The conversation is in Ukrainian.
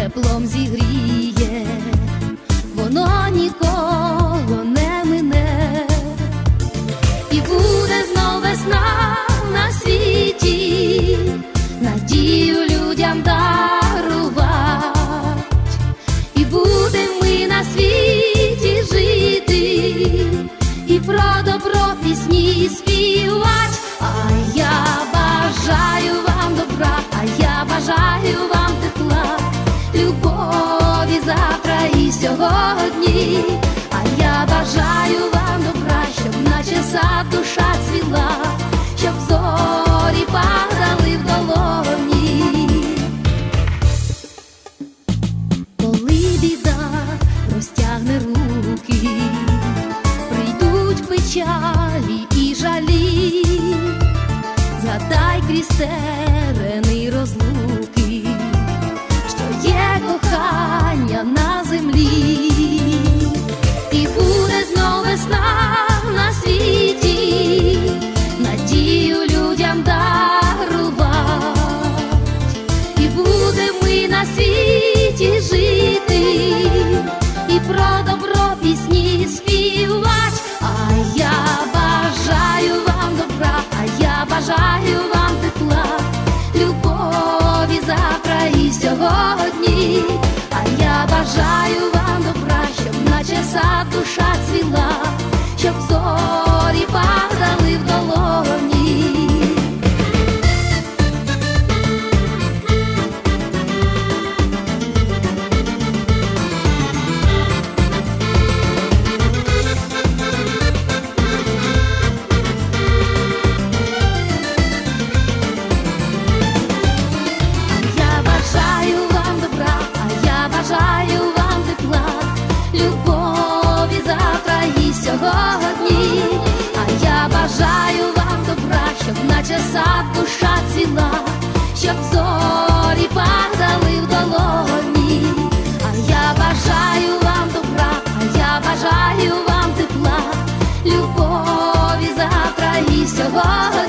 теплом зігріє. вогні, а я бажаю вам добра, щоб наче сад душа цвіла, щоб зорі падали в долоні. Коли біда розтягне руки, прийдуть печалі і жалі, задай крізь зорі падали в долоні, я бажаю вам добра, я бажаю вам тепла, любові завтра і сьогодні.